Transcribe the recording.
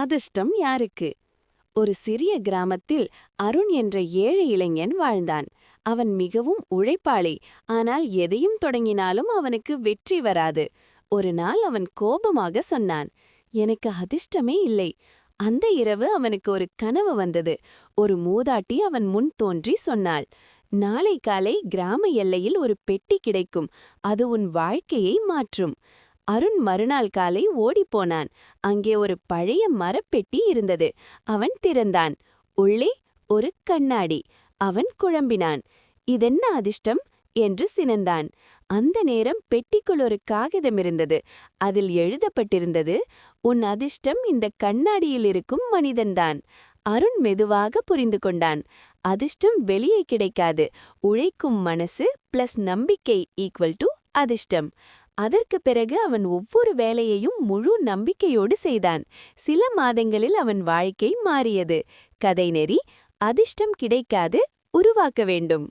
அதிர்ஷ்டம் யாருக்கு? ஒரு சிறிய கிராமத்தில் அருண் என்ற ஏழை இளைஞன் வாழ்ந்தான். அவன் மிகவும் உழைப்பாளி. ஆனால் எதையும் தொடங்கினாலும் அவனுக்கு வெற்றி வராது. ஒரு நாள் அவன் கோபமாக சொன்னான் எனக்கு அதிர்ஷ்டமே இல்லை. அந்த இரவு அவனுக்கு ஒரு கனவு வந்தது. ஒரு மூதாட்டி அவன் முன் தோன்றி சொன்னாள் நாளை காலை கிராம எல்லையில் ஒரு பெட்டி கிடைக்கும். அது உன் வாழ்க்கையை மாற்றும். அருண் மறுநாள் காலை ஓடிப்போனான் அங்கே ஒரு பழைய மரப்பெட்டி இருந்தது. அவன் திறந்தான். உள்ளே ஒரு கண்ணாடி. அவன் குழம்பினான். இதென்ன அதிர்ஷ்டம்? என்று சினந்தான். அந்த நேரம் பெட்டிக்குள் ஒரு காகிதம் இருந்தது. அதில் எழுதப்பட்டிருந்தது உன் அதிர்ஷ்டம் இந்த கண்ணாடியில் இருக்கும் மனிதன்தான் அருண் மெதுவாக புரிந்து கொண்டான். அதிர்ஷ்டம் வெளியே கிடைக்காது. உழைக்கும் மனசு பிளஸ் நம்பிக்கை ஈக்குவல் டு அதிர்ஷ்டம். அதற்கு பிறகு அவன் ஒவ்வொரு வேலையையும் முழு நம்பிக்கையோடு செய்தான். சில மாதங்களில் அவன் வாழ்க்கை மாறியது. கதை நெறி அதிர்ஷ்டம் கிடைக்காது உருவாக்க வேண்டும்.